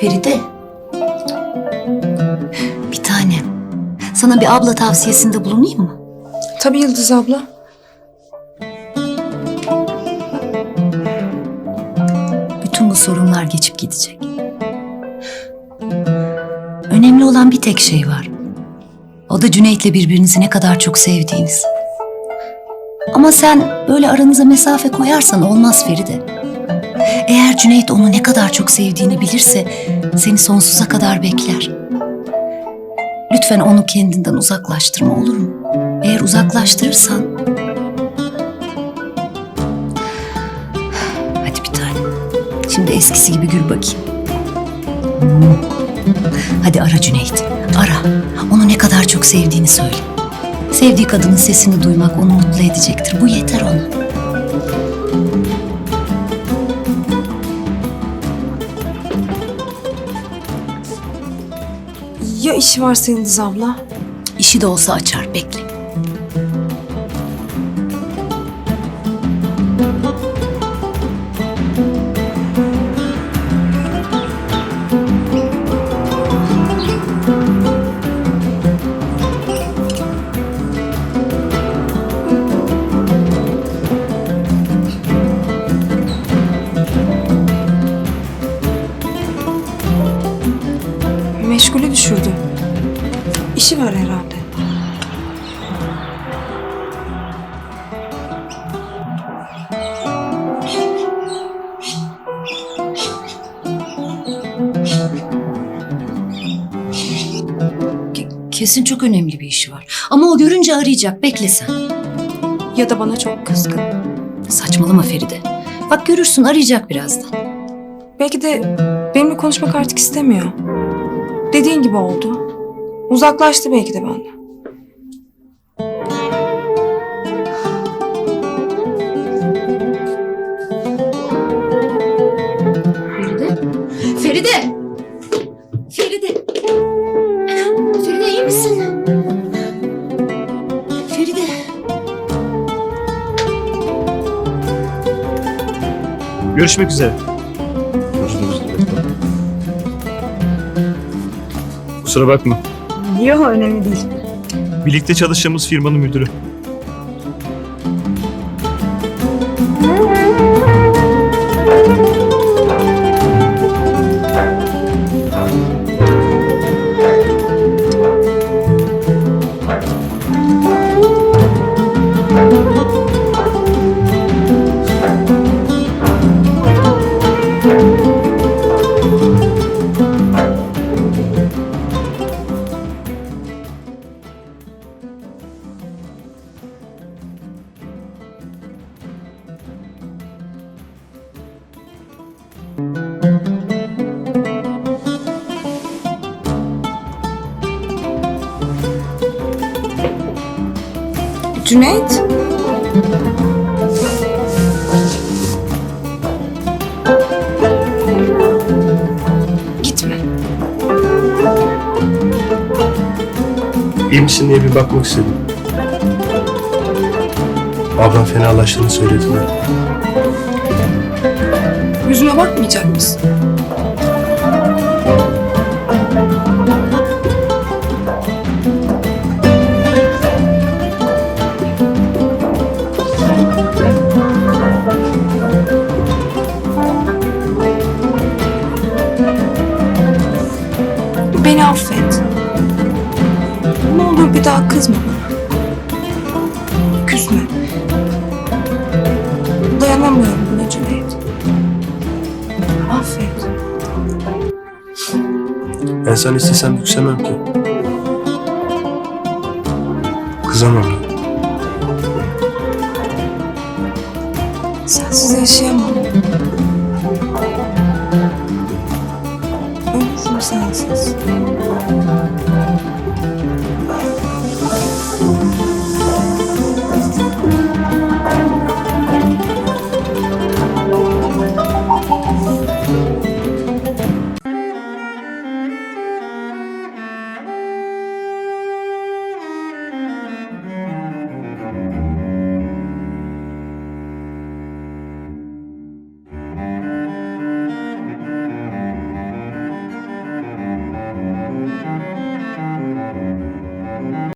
Feride. Bir tanem. Sana bir abla tavsiyesinde bulunayım mı? Tabii Yıldız abla. Bütün bu sorunlar geçip gidecek. Önemli olan bir tek şey var. O da Cüneyt'le birbirinizi ne kadar çok sevdiğiniz. Ama sen böyle aranıza mesafe koyarsan olmaz Feride. Eğer Cüneyt onu ne kadar çok sevdiğini bilirse seni sonsuza kadar bekler. Lütfen onu kendinden uzaklaştırma olur mu? Eğer uzaklaştırırsan... Hadi bir tane. Şimdi eskisi gibi gül bakayım. Hadi ara Cüneyt. Ara. Onu ne kadar çok sevdiğini söyle. Sevdiği kadının sesini duymak onu mutlu edecektir. Bu yeter ona. İşi varsa Yıldız abla? İşi de olsa açar. Bekle. İşi var herhalde. Ke- Kesin çok önemli bir işi var. Ama o görünce arayacak. Bekle sen. Ya da bana çok kızgın. Saçmalama Feride. Bak görürsün arayacak birazdan. Belki de benimle konuşmak artık istemiyor. Dediğin gibi oldu. Uzaklaştı belki de benden. Feride? Feride! Feride! Feride iyi misin? Feride! Görüşmek üzere. Kusura bakma. Yok önemli değil. Birlikte çalıştığımız firmanın müdürü. Cüneyt? Gitme. İyi misin diye bir bakmak istedim. Ablam fenalaştığını söylediler. Yüzüme bakmayacak mısın? Beni affet. Ne olur bir daha kızma bana. Dayanamıyorum buna Cüneyt. Ben sana istesem yüksemem ki. Kızamam da. Sensiz yaşayamam.